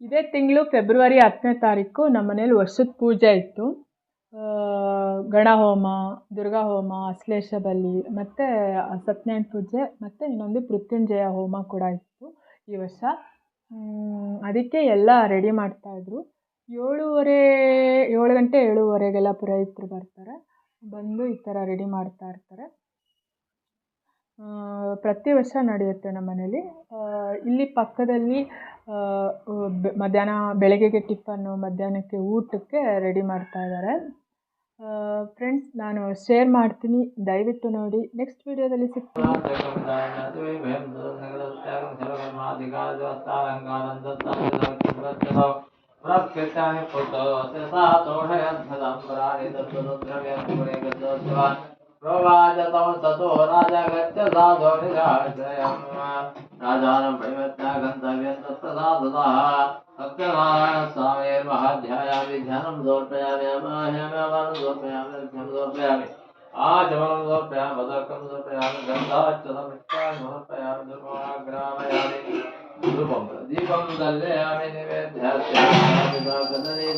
ಇದೇ ತಿಂಗಳು ಫೆಬ್ರವರಿ ಹತ್ತನೇ ತಾರೀಕು ನಮ್ಮ ಮನೇಲಿ ವರ್ಷದ ಪೂಜೆ ಇತ್ತು. ಗಣ ಹೋಮ ದುರ್ಗಾ ಹೋಮ ಅಶ್ಲೇಷ ಬಲಿ, ಮತ್ತು ಸತ್ಯನಾರಾಯಣ ಪೂಜೆ, ಮತ್ತು ಇನ್ನೊಂದು ಮೃತ್ಯುಂಜಯ ಹೋಮ ಕೂಡ ಇತ್ತು ಈ ವರ್ಷ. ಅದಕ್ಕೆ ಎಲ್ಲ ರೆಡಿ ಮಾಡ್ತಾಯಿದ್ರು ಏಳೂವರೆ, ಏಳು ಗಂಟೆ ಏಳುವರೆಗೆಲ್ಲ ಪುರೋಹಿತರು ಬರ್ತಾರೆ. ಬಂದು ಈ ಥರ ರೆಡಿ ಮಾಡ್ತಾ ಇರ್ತಾರೆ. ಪ್ರತಿ ವರ್ಷ ನಡೆಯುತ್ತೆ ನಮ್ಮ ಮನೇಲಿ. ಇಲ್ಲಿ ಪಕ್ಕದಲ್ಲಿ ಮಧ್ಯಾಹ್ನ ಬೆಳಗ್ಗೆಗೆ ಟಿಫನ್ನು ಮಧ್ಯಾಹ್ನಕ್ಕೆ ಊಟಕ್ಕೆ ರೆಡಿ ಮಾಡ್ತಾ ಇದ್ದಾರೆ ಫ್ರೆಂಡ್ಸ್ ನಾನು ಶೇರ್ ಮಾಡ್ತೀನಿ ದಯವಿಟ್ಟು ನೋಡಿ ನೆಕ್ಸ್ಟ್ ವಿಡಿಯೋದಲ್ಲಿ ಸಿಗ್ತೀನಿ प्रकृत्यानि पुत्रस्य सा तोषयद्धदं पराणि तत्त्वद्रव्यं प्रोवाचतं ततो राजा साधो निराश्रयम् राजानं परिवर्त्य गन्तव्यं तत्र साधुतः सत्यनारायणस्वामिर्महाध्यायामि ध्यानं समर्पयामि अमाह्याम्यवनं समर्पयामि लक्ष्यं समर्पयामि आचमनं समर्पयामि पदकं समर्पयामि गन्धाच्युतमिष्टान् समर्पयामि दुर्गुणाग्रामयामि धूपं दीपं दर्शयामि निवेद्यास्यामि कदली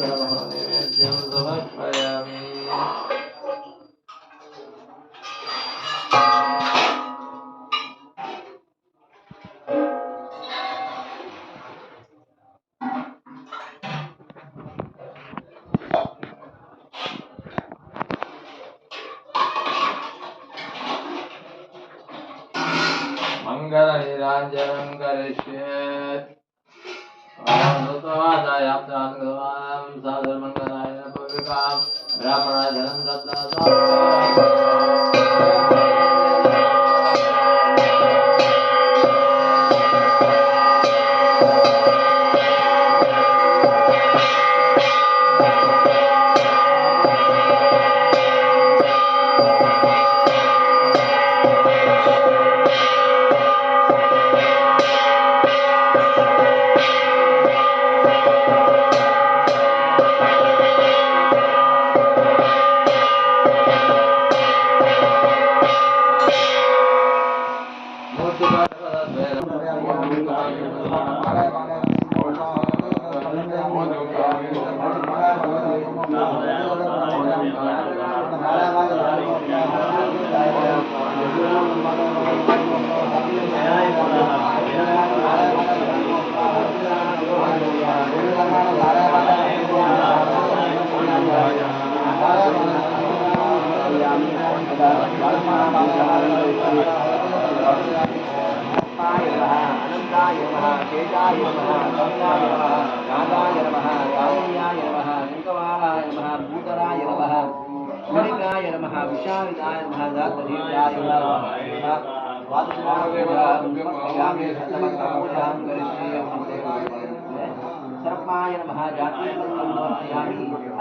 मङ्गलनिराञ्जनं करिष्ये साधुर्मङ्गलाय ब्राह्मणाय दत्ता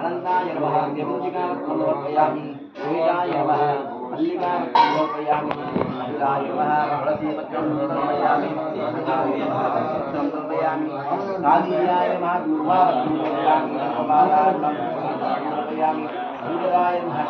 सर्पाय नमः देवूजिकामन्त्रं समर्पयामि वेदाय नमः मल्लिकामन्त्रं समर्पयामि अग्राय समर्पयामि कालीयाय नमः दूर्वापत्रं समर्पयामि कपालार्थं समर्पयामि सूर्याय नमः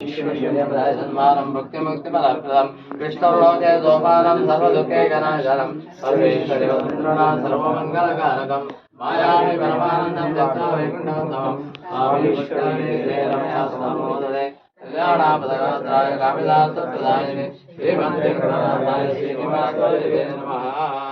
सन्मानं भक्तिमुक्तिमलप्रदं कृष्णलोके सोपानं सर्वदुःखे गणाशनं सर्वमङ्गलकारकं मायामि परमानन्दं दत्ता वैकुण्ठोत्तमं स्वामी रमया कल्याणापदगात्राय कामिदासप्रदायिने श्रीमन्दिरगणनाथाय श्रीनिवासाय नमः